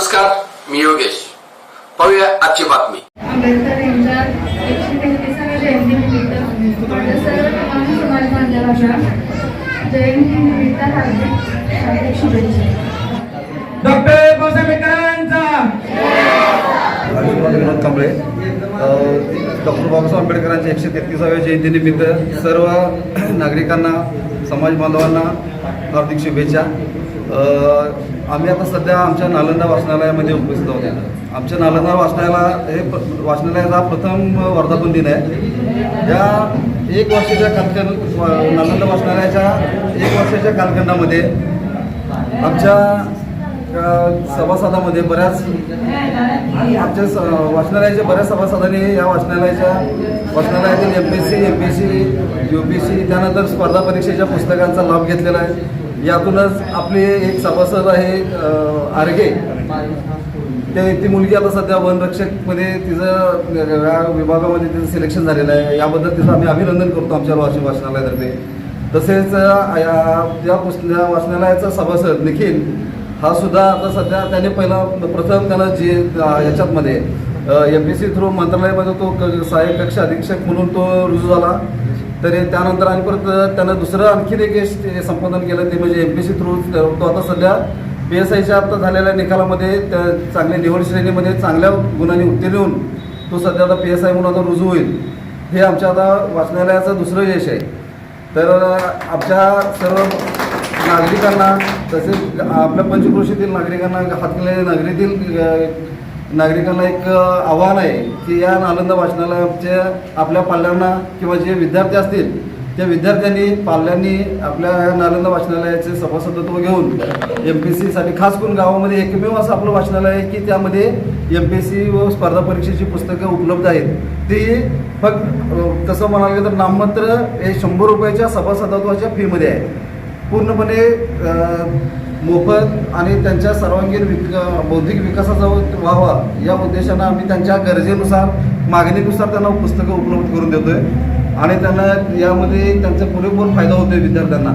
नमस्कार मी योगेश. पाहूया आजची बातमी. आंबेडकर यांच्या एकशे तेहतीसाव्या जयंतीनिमित्त माझ्या सर्व तमाम समाज बांधवांना जयंतीनिमित्त हार्दिक हार्दिक शुभेच्छा. डॉक्टर बाबासाहेब आंबेडकरांचा. आयुष्यमान विनोद कांबळे डॉक्टर बाबासाहेब आंबेडकरांच्या एकशे तेहतीसाव्या जयंतीनिमित्त सर्व नागरिकांना समाज बांधवांना हार्दिक शुभेच्छा. आम्ही आता सध्या आमच्या नालंदा वाचनालयामध्ये उपस्थित आहोत. आमच्या नालंदा वाचनालया हे वाचनालयाचा हा प्रथम वर्धापन दिन आहे. या एक वर्षाच्या कालखंड नालंदा वाचनालयाच्या एक वर्षाच्या कालखंडामध्ये आमच्या सभासदामध्ये बऱ्याच आमच्या स- वाचनालयाच्या बऱ्याच सभासदांनी या वाचनालयाच्या वाचनालयातील M P S C M P S C U P S त्यानंतर स्पर्धा परीक्षेच्या पुस्तकांचा लाभ घेतलेला आहे. यातूनच आपली एक सभासद आहे आरगे. ते ती मुलगी आता सध्या वनरक्षकमध्ये तिचं या विभागामध्ये तिचं सिलेक्शन झालेलं आहे. याबद्दल तिचं आम्ही अभिनंदन करतो आमच्या वाचन वाचनालयातर्फे. तसेच या या पुस्त वाचनालयाचं वाचनालयाचा सभासद निखिल हा सुद्धा आता सध्या त्याने पहिला प्रथम त्यानं जे याच्यातमध्ये एम पी सी थ्रू मंत्रालयामध्ये तो सहाय्यक कक्ष अधीक्षक म्हणून तो रुजू झाला. तरी त्यानंतर आणि परत त्यानं दुसरं आणखीन एक यश संपादन केलं ते म्हणजे एम पी सी थ्रू तो आता सध्या पी एस आयच्या आता झालेल्या निकालामध्ये त्या चांगल्या निवड श्रेणीमध्ये चांगल्या गुणांनी उत्तीर्ण होऊन तो सध्या आता पी एस आय म्हणून आता रुजू होईल. हे आमच्या आता वाचनालयाचं दुसरं यश आहे. तर आमच्या सर्व नागरिकांना तसेच आपल्या पंचक्रोशीतील नागरिकांना हातकले नागरीतील नागरिकांना एक आव्हान आहे की या नालंदा वाचनालयाच्या आपल्या पाल्यांना किंवा जे विद्यार्थी असतील त्या विद्यार्थ्यांनी पाल्यांनी आपल्या या नालंदा वाचनालयाचे सभासदत्व घेऊन एम पी सीसाठी खास करून गावामध्ये एकमेव असं आपलं वाचनालय आहे की त्यामध्ये एम पी सी व स्पर्धा परीक्षेची पुस्तकं उपलब्ध आहेत. ती फक्त तसं म्हणाल गेलं तर नाममात्र हे शंभर रुपयाच्या सभासदत्वाच्या फीमध्ये आहे. पूर्णपणे मोफत आणि त्यांच्या सर्वांगीण विक बौद्धिक विकासाचा व्हावा या उद्देशानं आम्ही त्यांच्या गरजेनुसार मागणीनुसार त्यांना पुस्तकं उपलब्ध करून देतोय. आणि त्यांना यामध्ये त्यांचा पुरेपूर फायदा होतोय विद्यार्थ्यांना.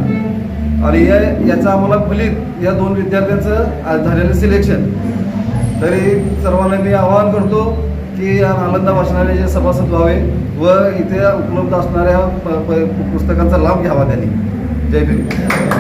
आणि या याचा आम्हाला फलित या दोन विद्यार्थ्यांचं झालेलं सिलेक्शन तरी सर्वांना मी आवाहन करतो की या नालंदा वाचनालयाचे सभासद व्हावे व इथे उपलब्ध असणाऱ्या प- प- पुस्तकांचा लाभ घ्यावा त्यांनी. Tebrik.